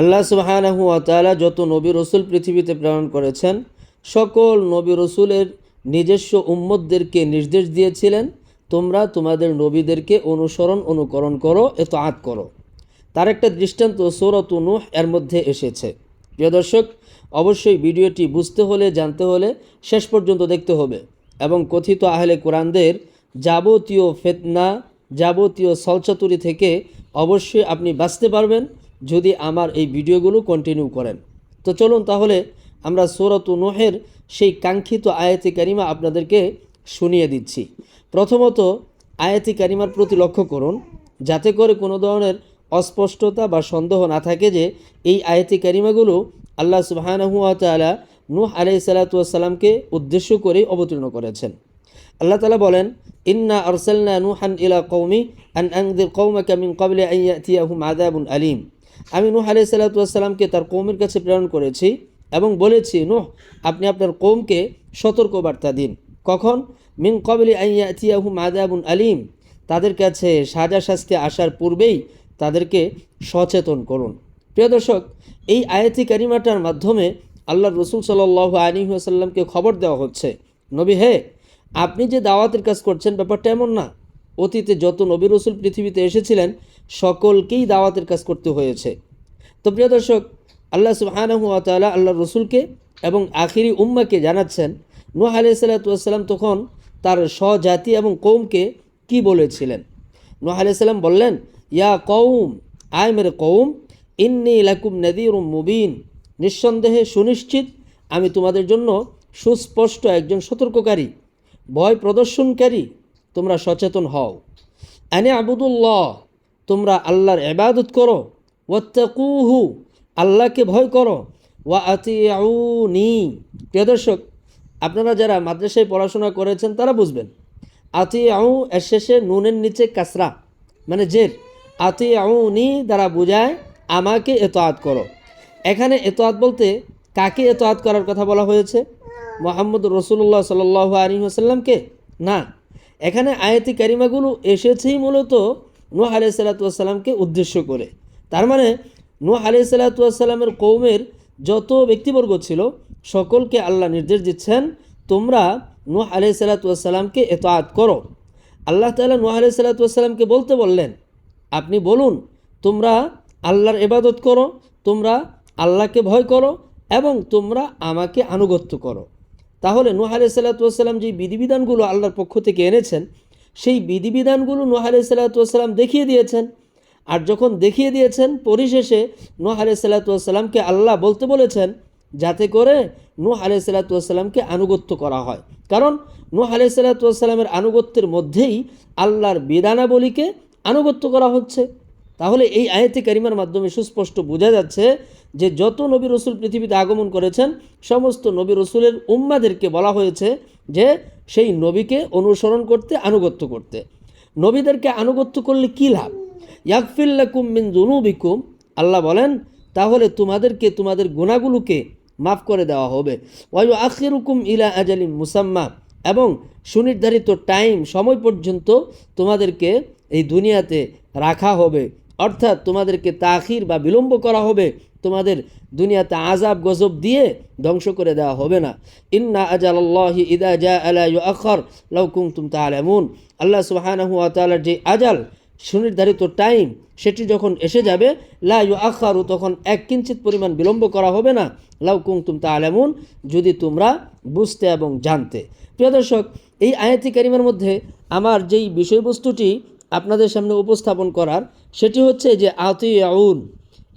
আল্লাহ সুবাহানাহু তাআলা যত নবী রসুল পৃথিবীতে প্রেরণ করেছেন, সকল নবী রসুলের নিজস্ব উম্মতদেরকে নির্দেশ দিয়েছিলেন, তোমরা তোমাদের নবীদেরকে অনুসরণ, অনুকরণ করো এত আত করো। তার একটা দৃষ্টান্ত সৌরত নুহ এর মধ্যে এসেছে। প্রিয় দর্শক, অবশ্যই ভিডিওটি বুঝতে হলে, জানতে হলে শেষ পর্যন্ত দেখতে হবে এবং কথিত আহলে কোরআনদের যাবতীয় ফেতনা, যাবতীয় সলচাতুরি থেকে অবশ্যই আপনি বাঁচতে পারবেন। যদি আমার এই ভিডিওগুলো কন্টিনিউ করেন। তো চলুন তাহলে আমরা সৌরত নোহের সেই কাঙ্ক্ষিত আয়াতি কারিমা আপনাদেরকে শুনিয়ে দিচ্ছি। প্রথমত আয়াতি কারিমার প্রতি লক্ষ্য করুন, যাতে করে কোনো ধরনের অস্পষ্টতা বা সন্দেহ না থাকে যে এই আয়াতি কারিমাগুলো আল্লাহ সুবাহানহুয়া নূহ আলাই সালাতামকে উদ্দেশ্য করেই অবতীর্ণ করেছেন। আল্লাহ তালা বলেন, ইন্না আরসালনা নুহান ইলা কৌমি আন আংদির কৌমাকা মিন কবলে আলিম। আমি নূহ আলাই সালাতামকে তার কৌমের কাছে প্রেরণ করেছি এবং বলেছি, নূহ, আপনি আপনার কৌমকে সতর্ক বার্তা দিন। কখন? মিন কবলে আইয়াতিয়াহুম আদাবুন আলিম। তাদের কাছে সাজা শাস্তি আসার পূর্বেই তাদেরকে সচেতন করুন। প্রিয় দর্শক, এই আয়াতি কারিমাটার মাধ্যমে আল্লাহ রসুল সাল্লাহ আলী আসাল্লামকে খবর দেওয়া হচ্ছে। নবী, হে, আপনি যে দাওয়াতের কাজ করছেন ব্যাপারটা এমন না। অতীতে যত নবী রসুল পৃথিবীতে এসেছিলেন, সকলকেই দাওয়াতের কাজ করতে হয়েছে। তো প্রিয় দর্শক, আল্লাহ সুবাহানহু তালা আল্লাহ রসুলকে এবং আখিরি উম্মাকে জানাচ্ছেন, নুহ আলি সাল্লাতাম তখন তার স্বজাতি এবং কৌমকে কি বলেছিলেন? নুহ আলি সাল্লাম বললেন, ইয়া কৌম আয় মেরে কৌম ইন্নি লাকুম নদীর মুবিন। নিঃসন্দেহে সুনিশ্চিত, আমি তোমাদের জন্য সুস্পষ্ট একজন সতর্ককারী, ভয় প্রদর্শনকারী তোমরা সচেতন হও। আনে আবুদুল্লাহ, তোমরা আল্লাহর এবাদত করো। ওয়াত্তাকুহু, আল্লাহকে ভয় করো। ওয়া আতিউনি প্রিয় দর্শক, আপনারা যারা মাদ্রাসায় পড়াশোনা করেছেন, তারা বুঝবেন। আতি আউ এর শেষে নুনের নিচে কাসরা মানে জের। আতি আউনি দ্বারা বোঝায়, আমাকে এতআত করো। এখানে এতআত বলতে কাকে এতআত করার কথা বলা হয়েছে? মোহাম্মদ রসুল্লাহ সাল আলী আসাল্লামকে না এখানে আয়াতি কারিমাগুলো এসেছেই মূলত নূহ আলাই সাল্লাতুয়াসাল্লামকে উদ্দেশ্য করে। তার মানে নূহ আলাই সাল্লাতুয়াসাল্লামের কৌমের যত ব্যক্তিবর্গ ছিল, সকলকে আল্লাহ নির্দেশ দিচ্ছেন, তোমরা নূহ আলাই সাল্লাতুয়াসাল্লামকে এতআত করো। আল্লাহ তালা নূহ আলাই সাল্লাতুয়াসাল্লামকে বলতে বললেন, আপনি বলুন, তোমরা আল্লাহর এবাদত করো, তোমরা আল্লাহকে ভয় করো, এবং তোমরা আমাকে আনুগত্য করো। তাহলে নোহ সাল্লাতুয়াসাল্লাম যে বিধিবিধানগুলো আল্লাহর পক্ষ থেকে এনেছেন, সেই বিধিবিধানগুলো নোহ সাল্লাতুয়াসাল্লাম দেখিয়ে দিয়েছেন। আর যখন দেখিয়ে দিয়েছেন, পরিশেষে নোহ সাল্লাতুয়াসাল্লামকে আল্লাহ বলতে বলেছেন, যাতে করে নূহ আলাই সাল্লাতুয়াসাল্লামকে আনুগত্য করা হয়। কারণ নূহ আলাই সাল্লাতুয়াসাল্লামের আনুগত্যের মধ্যেই আল্লাহর বিধানাবলীকে আনুগত্য করা হচ্ছে। তাহলে এই আয়াতে কারিমার মাধ্যমে সুস্পষ্ট বোঝা যাচ্ছে যে যত নবী রসুল পৃথিবীতে আগমন করেছেন, সমস্ত নবী রসুলের উম্মাদেরকে বলা হয়েছে যে সেই নবীকে অনুসরণ করতে, আনুগত্য করতে। নবীদেরকে আনুগত্য করলে কী লাভ? ইয়াকফিল্লাকুম মিন জুনুবিকুম আল্লাহ বলেন, তাহলে তোমাদেরকে, তোমাদের গুণাগুলোকে মাফ করে দেওয়া হবে। ওয়ায়ু আখিরুকুম ইলা আজালিম মুসাম্মা। এবং সুনির্ধারিত টাইম, সময় পর্যন্ত তোমাদেরকে এই দুনিয়াতে রাখা হবে। অর্থাৎ তোমাদেরকে তাখির বা বিলম্ব করা হবে, তোমাদের দুনিয়াতে আজাব গজব দিয়ে ধ্বংস করে দেওয়া হবে না। ইন্না আজাল আল্লাহি ইদা জা আলা আখর লৌকুম তুম তালামুন আল্লাহ সুবাহানাহু আতালার যে আজাল, সুনির্ধারিত টাইম, সেটি যখন এসে যাবে, লা ইউ আখারু তখন এক কিঞ্চিত পরিমাণ বিলম্ব করা হবে না। লাউ লাউকুং তুম তালামুন যদি তোমরা বুঝতে এবং জানতে। প্রিয় দর্শক, এই আয়াতি কারিমার মধ্যে আমার যেই বিষয়বস্তুটি আপনাদের সামনে উপস্থাপন করার সেটি হচ্ছে যে আতি আউন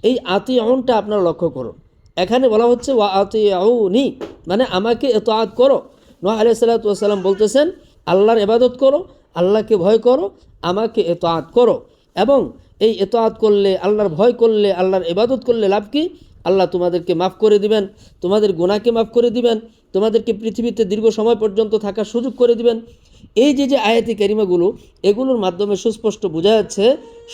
এই আতি আউনটা আপনারা লক্ষ্য করুন এখানে বলা হচ্ছে ওয়া আতি আউনি মানে আমাকে এত আত করো। নোয়া আলিয়া সাল্লাতাম বলতেছেন, আল্লাহর এবাদত করো, আল্লাহকে ভয় করো, আমাকে এত আত করো। এবং এই এত আত করলে, আল্লাহর ভয় করলে, আল্লাহর এবাদত করলে লাভ কি? আল্লাহ তোমাদেরকে মাফ করে দিবেন, তোমাদের গুণাকে মাফ করে দিবেন, তোমাদেরকে পৃথিবীতে দীর্ঘ সময় পর্যন্ত থাকার সুযোগ করে দিবেন। এই যে যে আয়াতি কারিমাগুলো, এগুলোর মাধ্যমে সুস্পষ্ট বোঝা যাচ্ছে,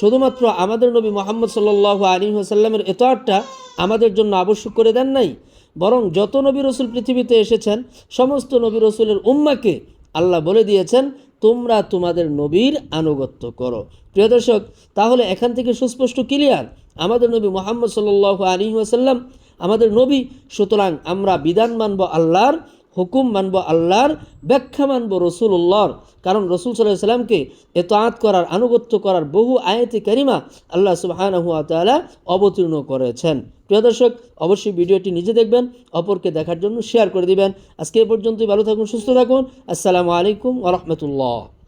শুধুমাত্র আমাদের নবী মোহাম্মদ সাল্লাহ আলী সাল্লামের এতআটটা আমাদের জন্য আবশ্যক করে দেন নাই, বরং যত নবী রসুল পৃথিবীতে এসেছেন, সমস্ত নবী রসুলের উম্মাকে আল্লাহ বলে দিয়েছেন, তোমরা তোমাদের নবীর আনুগত্য করো। প্রিয় দর্শক, তাহলে এখান থেকে সুস্পষ্ট ক্লিয়ার আমাদের নবী মোহাম্মদ সাল্ল আলী ওয়াসাল্লাম, আমাদের নবী, সুতরাং আমরা বিধান মানব আল্লাহর হুকুম মানব আল্লাহর, ব্যাখ্যা মানব রসুল্লাহর কারণ রসুল সাল্লাহ সাল্লামকে এতআত করার, আনুগত্য করার বহু আয়াতি কারিমা আল্লাহ সুবাহানহুয়া তালা অবতীর্ণ করেছেন। প্রিয় দর্শক, অবশ্যই ভিডিওটি নিজে দেখবেন, অপরকে দেখার জন্য শেয়ার করে দিবেন। আজকে এ পর্যন্তই, ভালো থাকুন, সুস্থ থাকুন। আসসালামু আলাইকুম ওরহমতুল্লাহ